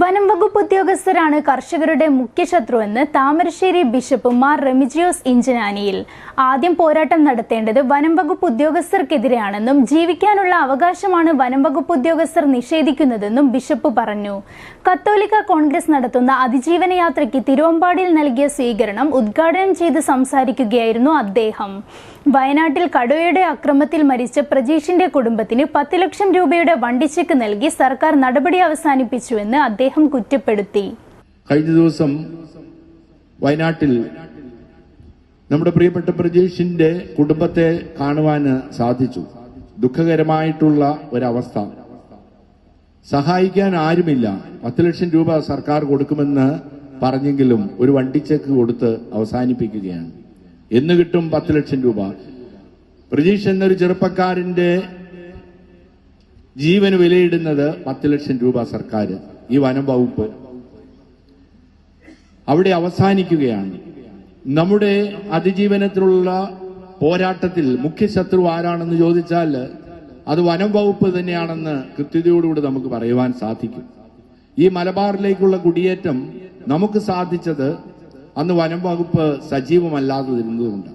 വനം വകുപ്പ് ഉദ്യോഗസ്ഥരാണ് കർഷകരുടെ മുഖ്യ ശത്രുവെന്ന് താമരശ്ശേരി ബിഷപ്പ് മാർ റെമിജിയോസ് ഇഞ്ചനാനിയിൽ. ആദ്യം പോരാട്ടം നടത്തേണ്ടത് വനം വകുപ്പ് ഉദ്യോഗസ്ഥർക്കെതിരെയാണെന്നും ജീവിക്കാനുള്ള അവകാശമാണ് വനം വകുപ്പ് ഉദ്യോഗസ്ഥർ നിഷേധിക്കുന്നതെന്നും ബിഷപ്പ് പറഞ്ഞു. കത്തോലിക്ക കോൺഗ്രസ് നടത്തുന്ന അതിജീവന യാത്രയ്ക്ക് തിരുവമ്പാടിയിൽ നൽകിയ സ്വീകരണം ഉദ്ഘാടനം ചെയ്ത് സംസാരിക്കുകയായിരുന്നു അദ്ദേഹം. വയനാട്ടിൽ കടുവയുടെ അക്രമത്തിൽ മരിച്ച പ്രജീഷിന്റെ കുടുംബത്തിന് പത്ത് ലക്ഷം രൂപയുടെ വണ്ടിച്ചെക്ക് നൽകി സർക്കാർ നടപടി അവസാനിപ്പിച്ചുവെന്ന് അദ്ദേഹം കുറ്റപ്പെടുത്തി. കഴിഞ്ഞ ദിവസം വയനാട്ടിൽ നമ്മുടെ പ്രിയപ്പെട്ട പ്രജീഷിന്റെ കുടുംബത്തെ കാണുവാൻ സാധിച്ചു. ദുഃഖകരമായിട്ടുള്ള ഒരവസ്ഥ. സഹായിക്കാൻ ആരുമില്ല. പത്ത് ലക്ഷം രൂപ സർക്കാർ കൊടുക്കുമെന്ന് പറഞ്ഞെങ്കിലും ഒരു വണ്ടിച്ചെക്ക് കൊടുത്ത് അവസാനിപ്പിക്കുകയാണ്. എന്ന് കിട്ടും പത്ത് ലക്ഷം രൂപ. പ്രജീഷ് എന്നൊരു ചെറുപ്പക്കാരന്റെ ജീവന് വിലയിടുന്നത് പത്ത് ലക്ഷം രൂപ സർക്കാർ ഈ വനം വകുപ്പ് അവിടെ അവസാനിക്കുകയാണ്. നമ്മുടെ അതിജീവനത്തിലുള്ള പോരാട്ടത്തിൽ മുഖ്യ ശത്രു ആരാണെന്ന് ചോദിച്ചാൽ അത് വനം വകുപ്പ് തന്നെയാണെന്ന് കൃത്യതയോടുകൂടി നമുക്ക് പറയുവാൻ സാധിക്കും. ഈ മലബാറിലേക്കുള്ള കുടിയേറ്റം നമുക്ക് സാധിച്ചത് അന്ന് വനം വകുപ്പ് സജീവമല്ലാതിരുന്നതുകൊണ്ട്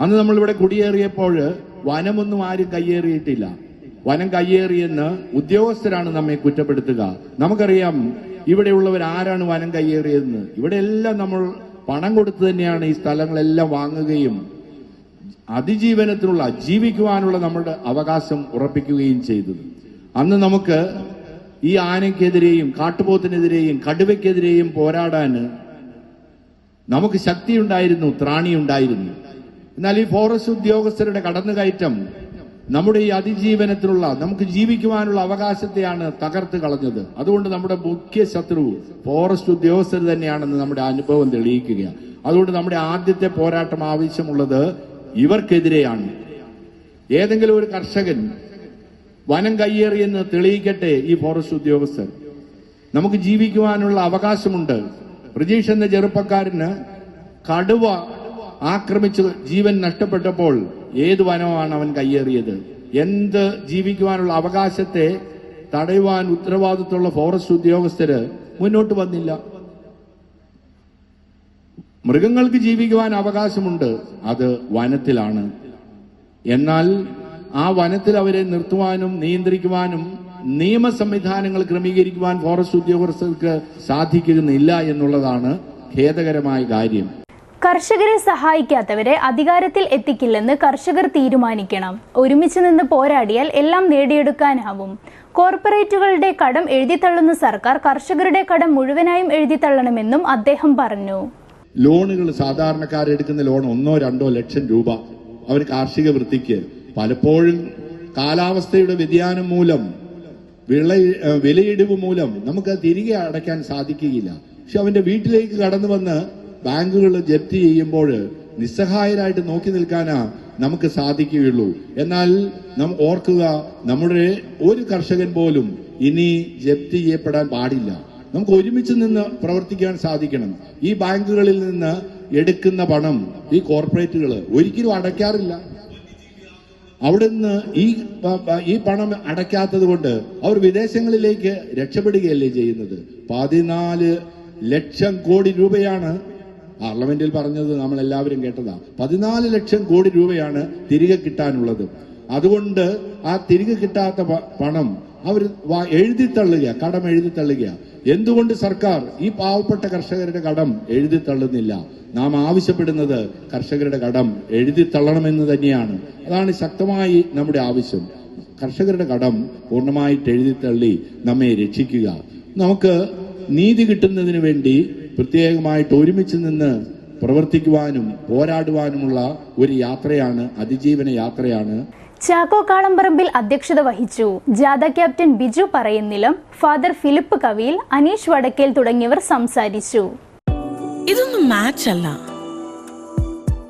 അന്ന് നമ്മളിവിടെ കുടിയേറിയപ്പോൾ വനമൊന്നും ആരും കയ്യേറിയിട്ടില്ല. വനം കയ്യേറിയെന്ന് ഉദ്യോഗസ്ഥരാണ് നമ്മെ കുറ്റപ്പെടുത്തുക. നമുക്കറിയാം ഇവിടെയുള്ളവർ ആരാണ് വനം കയ്യേറിയതെന്ന്. ഇവിടെ എല്ലാം നമ്മൾ പണം കൊടുത്തു തന്നെയാണ് ഈ സ്ഥലങ്ങളെല്ലാം വാങ്ങുകയും അതിജീവനത്തിനുള്ള ജീവിക്കുവാനുള്ള നമ്മുടെ അവകാശം ഉറപ്പിക്കുകയും ചെയ്തത്. അന്ന് നമുക്ക് ഈ ആനയ്ക്കെതിരെയും കാട്ടുപോത്തിനെതിരെയും കടുവയ്ക്കെതിരെയും പോരാടാൻ നമുക്ക് ശക്തിയുണ്ടായിരുന്നു ത്രാണിയുണ്ടായിരുന്നു. എന്നാൽ ഈ ഫോറസ്റ്റ് ഉദ്യോഗസ്ഥരുടെ കടന്നുകയറ്റം നമ്മുടെ ഈ അതിജീവനത്തിലുള്ള നമുക്ക് ജീവിക്കുവാനുള്ള അവകാശത്തെയാണ് തകർത്ത് കളഞ്ഞത്. അതുകൊണ്ട് നമ്മുടെ മുഖ്യ ശത്രു ഫോറസ്റ്റ് ഉദ്യോഗസ്ഥർ തന്നെയാണെന്ന് നമ്മുടെ അനുഭവം തെളിയിക്കുകയാണ് അതുകൊണ്ട് നമ്മുടെ ആദ്യത്തെ പോരാട്ടം ആവശ്യമുള്ളത് ഇവർക്കെതിരെയാണ്. ഏതെങ്കിലും ഒരു കർഷകൻ വനം കയ്യേറിയെന്ന് തെളിയിക്കട്ടെ ഈ ഫോറസ്റ്റ് ഉദ്യോഗസ്ഥർ. നമുക്ക് ജീവിക്കുവാനുള്ള അവകാശമുണ്ട്. പ്രജീഷ് എന്ന ചെറുപ്പക്കാരന് കടുവ ആക്രമിച്ച് ജീവൻ നഷ്ടപ്പെട്ടപ്പോൾ ഏത് വനമാണ് അവൻ കയ്യേറിയത്? എന്ത് ജീവിക്കുവാനുള്ള അവകാശത്തെ തടയുവാൻ ഉത്തരവാദിത്തമുള്ള ഫോറസ്റ്റ് ഉദ്യോഗസ്ഥര് മുന്നോട്ട് വന്നില്ല. മൃഗങ്ങൾക്ക് ജീവിക്കുവാൻ അവകാശമുണ്ട്. അത് വനത്തിലാണ്. എന്നാൽ ആ വനത്തിൽ അവരെ നിർത്തുവാനും നിയന്ത്രിക്കുവാനും നിയമ സംവിധാനങ്ങൾ ക്രമീകരിക്കുവാൻ ഫോറസ്റ്റ് ഉദ്യോഗസ്ഥർക്ക് സാധിക്കുന്നില്ല എന്നുള്ളതാണ് ഖേദകരമായ കാര്യം. കർഷകരെ സഹായിക്കാത്തവരെ അധികാരത്തിൽ എത്തിക്കില്ലെന്ന് കർഷകർ തീരുമാനിക്കണം. ഒരുമിച്ച് നിന്ന് പോരാടിയാൽ എല്ലാം നേടിയെടുക്കാനാവും. കോർപ്പറേറ്റുകളുടെ കടം എഴുതിത്തള്ളുന്ന സർക്കാർ കർഷകരുടെ കടം മുഴുവനായും എഴുതിത്തള്ളണമെന്നും അദ്ദേഹം പറഞ്ഞു. ലോണുകൾ സാധാരണക്കാരെടുക്കുന്ന ലോൺ ഒന്നോ രണ്ടോ ലക്ഷം രൂപ. അവർ കാർഷിക വൃത്തിക്ക്. പലപ്പോഴും കാലാവസ്ഥയുടെ വ്യതിയാനം മൂലം വിള വിലയിടിവ് മൂലം നമുക്ക് തിരികെ അടയ്ക്കാൻ സാധിക്കുകയില്ല. പക്ഷെ അവന്റെ വീട്ടിലേക്ക് കടന്നു വന്ന് ബാങ്കുകൾ ജപ്തി ചെയ്യുമ്പോൾ നിസ്സഹായരായിട്ട് നോക്കി നിൽക്കാനാ നമുക്ക് സാധിക്കുകയുള്ളൂ. എന്നാൽ നാം ഓർക്കുക നമ്മുടെ ഒരു കർഷകൻ പോലും ഇനി ജപ്തി ചെയ്യപ്പെടാൻ പാടില്ല. നമുക്ക് ഒരുമിച്ച് നിന്ന് പ്രവർത്തിക്കാൻ സാധിക്കണം. ഈ ബാങ്കുകളിൽ നിന്ന് എടുക്കുന്ന പണം ഈ കോർപ്പറേറ്റുകൾ ഒരിക്കലും അടയ്ക്കാറില്ല. അവിടുന്ന് ഈ ഈ പണം അടയ്ക്കാത്തത് കൊണ്ട് അവർ വിദേശങ്ങളിലേക്ക് രക്ഷപ്പെടുകയല്ലേ ചെയ്യുന്നത്? പതിനാല് ലക്ഷം കോടി രൂപയാണ് പാർലമെന്റിൽ പറഞ്ഞത് നമ്മൾ എല്ലാവരും കേട്ടതാ. പതിനാല് ലക്ഷം കോടി രൂപയാണ് തിരികെ കിട്ടാനുള്ളത്. അതുകൊണ്ട് ആ തിരികെ കിട്ടാത്ത പണം അവർ എഴുതി തള്ളുക കടം എഴുതി തള്ളുക. എന്തുകൊണ്ട് സർക്കാർ ഈ പാവപ്പെട്ട കർഷകരുടെ കടം എഴുതി തള്ളുന്നില്ല? നാം ആവശ്യപ്പെടുന്നത് കർഷകരുടെ കടം എഴുതി തള്ളണമെന്ന് തന്നെയാണ്. അതാണ് ശക്തമായി നമ്മുടെ ആവശ്യം. കർഷകരുടെ കടം പൂർണമായിട്ട് എഴുതി തള്ളി നമ്മെ രക്ഷിക്കുക. നമുക്ക് നീതി കിട്ടുന്നതിന് വേണ്ടി പ്രത്യേകമായിട്ട് ഒരുമിച്ച് നിന്ന് പ്രവർത്തിക്കുവാനും പോരാടുവാനുമുള്ള ഒരു യാത്രയാണ് അതിജീവന യാത്രയാണ് ചാക്കോ കാളമ്പറമ്പിൽ അധ്യക്ഷത വഹിച്ചു. ജാഥ captain Biju പറയുന്നിലും father Philip കവിയിൽ Aneesh Vadakkel തുടങ്ങിയവർ സംസാരിച്ചു. ഇതൊന്നും മാച്ച് അല്ല.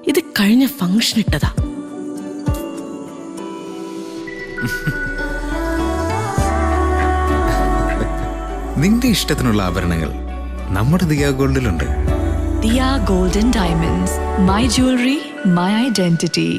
ഇത് കഴിഞ്ഞ ഫംഗ്ഷൻ ഇട്ടതാ. നിന്റെ ഇഷ്ടത്തിനുള്ള ആഭരണങ്ങൾ നമ്മുടെ Diya ഗോൾഡിലുണ്ട്. Diya golden diamonds my jewellery my identity.